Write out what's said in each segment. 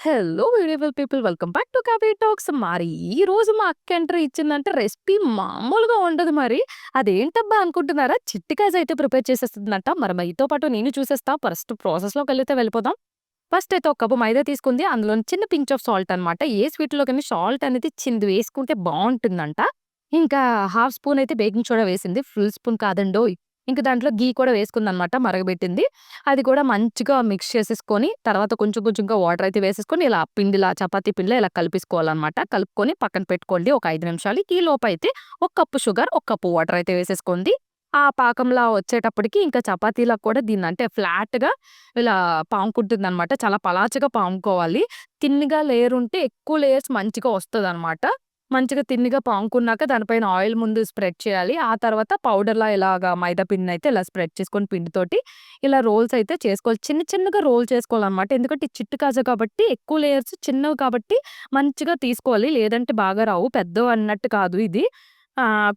Hello beautiful people welcome back to Kabi talks మరి ఈ రోజు మా అక్క ఎంట్రీ ఇచ్చిందంటే రెసిపీ మామూలుగా ఉండదు మరి. అదేంటబ్బా అనుకుంటున్నారా? చిట్టికాయస్ అయితే ప్రిపేర్ చేసేస్తుందంట. మరి మీతో పాటు నేను చూసేస్తా. ఫస్ట్ ప్రాసెస్లోకి వెళ్తే వెళ్ళిపోదాం. ఫస్ట్ అయితే ఒక కప్పు మైదా తీసుకుంది. అందులో చిన్న పించ్ ఆఫ్ సాల్ట్ అనమాట ఏ స్వీట్లో కానీ సాల్ట్ అనేది చిన్నది వేసుకుంటే బాగుంటుందంట. ఇంకా హాఫ్ స్పూన్ అయితే బేకింగ్ సోడా వేసింది. ఫుల్ స్పూన్ కాదండోయ్. ఇంక దాంట్లో గీ కూడా వేసుకుందనమాట మరగబెట్టింది. అది కూడా మంచిగా మిక్స్ చేసేసుకొని, తర్వాత కొంచెం కొంచెంగా వాటర్ అయితే వేసేసుకొని, ఇలా పిండిలా చపాతీ పిండిలా ఇలా కలిపేసుకోవాలన్నమాట కలుపుకొని పక్కన పెట్టుకోండి ఒక ఐదు నిమిషాలు. ఈ లోపైతే ఒక కప్పు షుగర్, ఒక కప్పు వాటర్ అయితే వేసేసుకోండి. ఆ పాకంలా వచ్చేటప్పటికి ఇంకా చపాతీలా కూడా దీన్ని అంటే ఫ్లాట్‌గా ఇలా పాముకుంటుందనమాట. చాలా పలాచగా పాముకోవాలి. తిన్నిగా లేయర్ ఉంటే ఎక్కువ లేయర్స్ మంచిగా వస్తదనమాట. మంచిగా తిన్నిగా పాముకున్నాక దానిపైన ఆయిల్ ముందు స్ప్రెడ్ చేయాలి. ఆ తర్వాత పౌడర్‌లా ఇలాగా మైదా పిండినైతే ఇలా స్ప్రెడ్ చేసుకొని పిండితోటి ఇలా రోల్స్ అయితే చేసుకోవాలి. చిన్న చిన్నగా రోల్ చేసుకోవాలన్నమాట ఎందుకంటే చిట్టు కాజా కాబట్టి ఎక్కువ లేయర్స్ చిన్నవి కాబట్టి మంచిగా తీసుకోవాలి. లేదంటే బాగా రావు. పెద్దవి అన్నట్టు కాదు ఇది.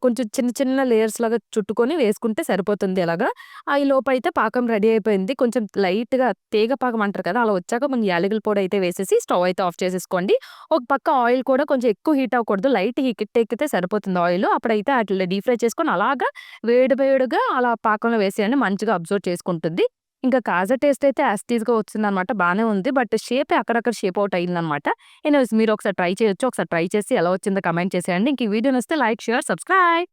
కొంచెం చిన్న చిన్న లేయర్స్ లాగా చుట్టుకొని వేసుకుంటే సరిపోతుంది అలాగా. ఆ అయితే పాకం రెడీ అయిపోయింది. కొంచెం లైట్‌గా తీగ పాకం అంటారు కదా! అలా వచ్చాక కొంచెం యాలకుల పొడి అయితే వేసేసి స్టవ్ అయితే ఆఫ్ చేసేసుకోండి. ఒక పక్క ఆయిల్ కూడా కొంచెం ఎక్కువ హీట్ అవ్వకూడదు. లైట్ హీట్ ఎక్కితే సరిపోతుంది ఆయిల్. అప్పుడైతే అట్లా డీప్ ఫ్రై చేసుకొని అలాగా వేడి వేడిగా అలా పాకంలో వేసేయండి. మంచిగా అబ్జర్వ్ చేసుకుంటుంది. ఇంకా కాజా టేస్ట్ అయితే యాస్టీస్గా వచ్చింది వచ్చిందనమాట. బాగానే ఉంది. బట్ షేపే అక్కడక్కడ షేప్ అవుట్ అయిందనమాట. ఎనీవేస్ మీరు ఒకసారి ట్రై చేయొచ్చు. ఒకసారి ట్రై చేసి ఎలా వచ్చిందో కమెంట్ చేసేయండి. ఇంక ఈ వీడియో నచ్చితే లైక్, షేర్, సబ్స్క్రైబ్.